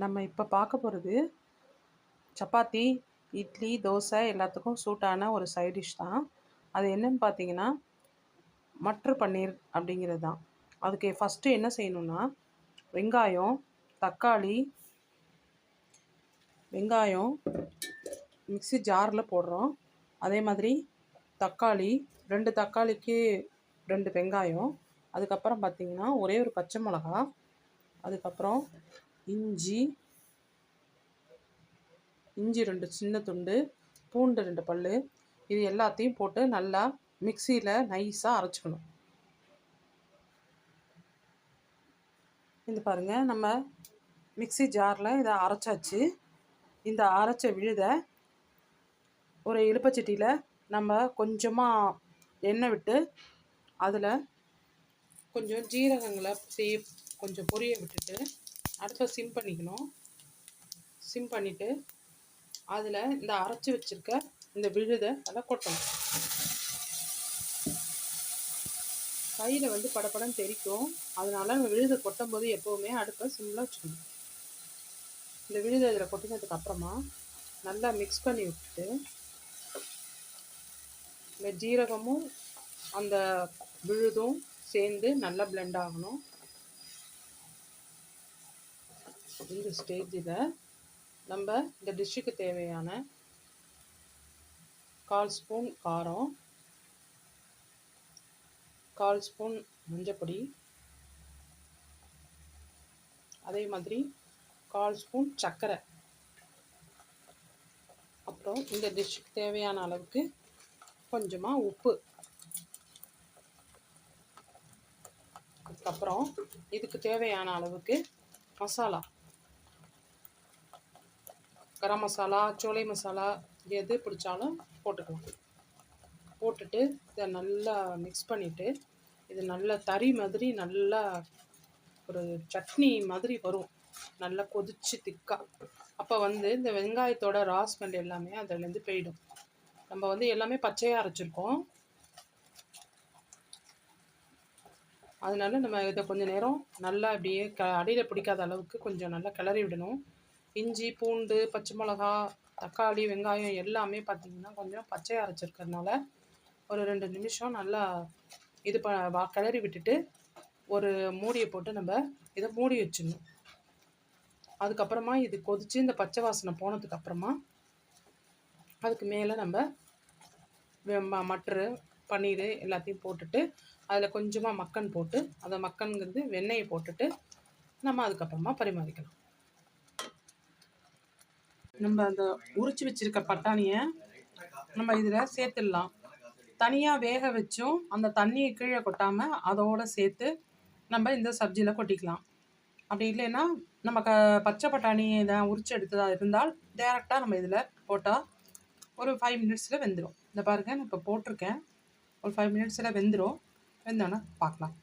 நம்ம இப்போ பார்க்க போகிறது சப்பாத்தி இட்லி தோசை எல்லாத்துக்கும் சூட்டான ஒரு சைட் டிஷ் தான். அது என்னன்னு பார்த்தீங்கன்னா மட்ரு பன்னீர் அப்படிங்கிறது தான். அதுக்கு ஃபஸ்ட்டு என்ன செய்யணும்னா வெங்காயம் தக்காளி வெங்காயம் மிக்ஸி ஜாரில் போடுறோம். அதே மாதிரி தக்காளி ரெண்டு தக்காளிக்கு ரெண்டு வெங்காயம். அதுக்கப்புறம் பார்த்தீங்கன்னா ஒரே ஒரு பச்சை மிளகா. அதுக்கப்புறம் இஞ்சி இஞ்சி ரெண்டு சின்ன துண்டு பூண்டு ரெண்டு பல் இது எல்லாத்தையும் போட்டு நல்லா மிக்சியில் நைஸாக அரைச்சிக்கணும். இந்த பாருங்கள் நம்ம மிக்ஸி ஜாரில் இதை அரைச்சாச்சு. இந்த அரைச்ச விழுதை ஒரு இழுப்பச்சட்டியில் நம்ம கொஞ்சமாக எண்ணெய் விட்டு அதில் கொஞ்சம் ஜீரகங்களை சே கொஞ்சம் பொரிய விட்டுட்டு அடுப்பை சிம் பண்ணிக்கணும். சிம் பண்ணிவிட்டு அதில் இந்த அரைச்சி வச்சுருக்க இந்த விழுதை அதில் கொட்டணும். கையில் வந்து படப்படம் தெரிக்கும். அதனால் நம்ம விழுதை கொட்டும் போது எப்போவுமே அடுப்பை சிம்மில் வச்சுக்கணும். இந்த விழுதை இதில் கொட்டினதுக்கு அப்புறமா நல்லா மிக்ஸ் பண்ணி விட்டுட்டு இந்த ஜீரகமும் அந்த விழுதும் சேர்ந்து நல்லா பிளெண்ட் ஆகணும். இந்த ஸ்டேஜில் நம்ம இந்த டிஷ்ஷுக்கு தேவையான கால் ஸ்பூன் காரம் கால் ஸ்பூன் மஞ்சப்பொடி அதே மாதிரி கால் ஸ்பூன் சர்க்கரை. அப்புறம் இந்த டிஷ்ஷுக்கு தேவையான அளவுக்கு கொஞ்சமாக உப்பு. அதுக்கப்புறம் இதுக்கு தேவையான அளவுக்கு மசாலா. கரம் மசாலா சோலை மசாலா எது பிடிச்சாலும் போட்டுக்கலாம். போட்டுட்டு இதை நல்லா மிக்ஸ் பண்ணிவிட்டு இது நல்ல தறி மாதிரி நல்லா ஒரு சட்னி மாதிரி வரும். நல்லா கொதிச்சு திக்காக அப்போ வந்து இந்த வெங்காயத்தோட ராஸ்மெல் எல்லாமே அதுலேருந்து போயிடும். நம்ம வந்து எல்லாமே பச்சையாக அரைச்சிருக்கோம். அதனால நம்ம இதை கொஞ்சம் நேரம் நல்லா அப்படியே க அடியில் பிடிக்காத அளவுக்கு கொஞ்சம் நல்லா கிளறி விடணும். இஞ்சி பூண்டு பச்சை மிளகா தக்காளி வெங்காயம் எல்லாமே பார்த்திங்கன்னா கொஞ்சம் பச்சையாக அரைச்சிருக்கிறதுனால ஒரு ரெண்டு நிமிஷம் நல்லா இது ப கிளறி விட்டுட்டு ஒரு மூடியை போட்டு நம்ம இதை மூடி வச்சிடணும். அதுக்கப்புறமா இது கொதித்து இந்த பச்சை வாசனை போனதுக்கப்புறமா அதுக்கு மேலே நம்ம மட்டரு பன்னீர் எல்லாத்தையும் போட்டுட்டு அதில் கொஞ்சமாக மக்கன் போட்டு அந்த மக்கன்கிறது வெண்ணெயை போட்டுட்டு நம்ம அதுக்கப்புறமா பரிமாறிக்கலாம். நம்ம அந்த உரிச்சு வச்சுருக்க பட்டாணியை நம்ம இதில் சேர்த்துடலாம். தனியாக வேக வச்சும் அந்த தண்ணியை கீழே கொட்டாமல் அதோடு சேர்த்து நம்ம இந்த சப்ஜியில் கொட்டிக்கலாம். அப்படி இல்லைன்னா நம்ம க பச்சை பட்டாணி தான் உரிச்சு எடுத்ததாக இருந்தால் டேரெக்டாக நம்ம இதில் போட்டால் ஒரு ஃபைவ் மினிட்ஸில் வெந்துடும் இந்த பாருங்கள் நான் இப்போ போட்டிருக்கேன். ஒரு ஃபைவ் மினிட்ஸில் வெந்துடும் வெந்தோன்னா பார்க்கலாம்.